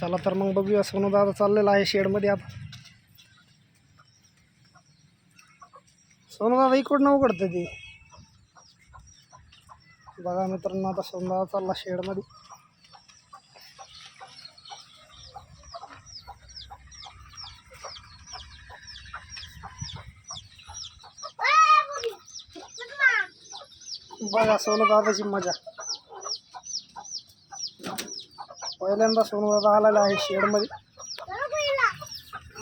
चला तर मग बघूया सोनू दादा चाललेला आहे शेडमध्ये आता. सोनू दादा इकडनं उघडतं ते. बघा मित्रांनो आता सोनू दादा चालला शेडमध्ये बघा सोनूदादाची मजा. पहिल्यांदा सोनूदादा आलेला आहे शेडमध्ये.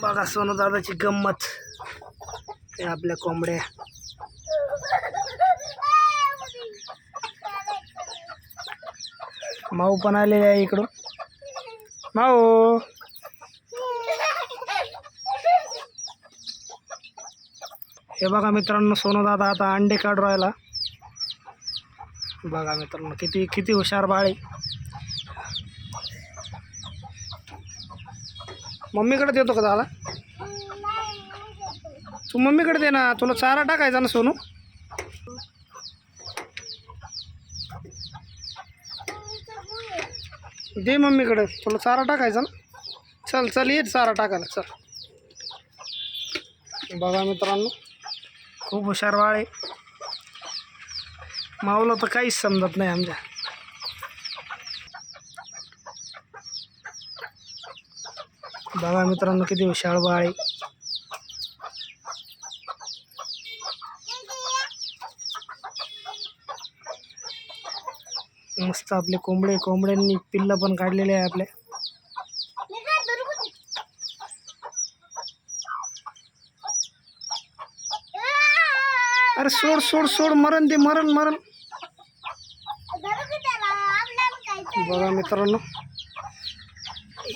बघा सोनूदादाची गंमत. हे आपल्या कोंबड्या. माऊ पण आलेले आहे इकडून. माऊ. हे बघा मित्रांनो सोनूदादा आता अंडे काढू राहिला. बघा मित्रांनो किती किती हुशार बाळ आहे. मम्मीकडे देतो का दादा? तू मम्मीकडे दे ना तुला चारा टाकायचा ना सोनू. दे मम्मीकडे तुला चारा टाकायचा ना. चल चल ये चारा टाकायला चल. बघा मित्रांनो खूप हुशार बाळ आहे. माऊला तर काहीच समजत नाही आमच्या. बघा मित्रांनो किती विशाळ बाळ आहे. मस्त आपले कोंबडे कोंबड्यांनी पिल्ल पण काढलेले आहे आपल्या अरे सोड सोड सोड मरण दे मरण मरण. बघा मित्रांनो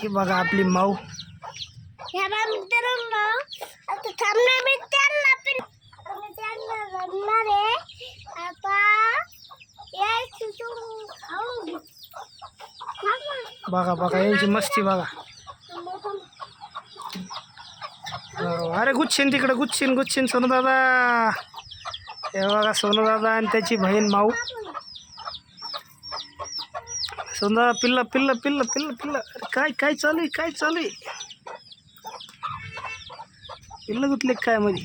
हे बघा आपली माऊ. बघा बघा यांची मस्ती बघा. अरे गुच्छीन तिकडे गुच्छीन गुच्छीन सोनू दादा. हे बघा सोनूदादा आणि त्याची बहीण माऊ सोनदादा पिल्ल पिल्ल पिल्ल पिल्ल पिल्ल. अरे काय काय चालू आहे काय चालू आहे? पिल्ल गुतले काय मध्ये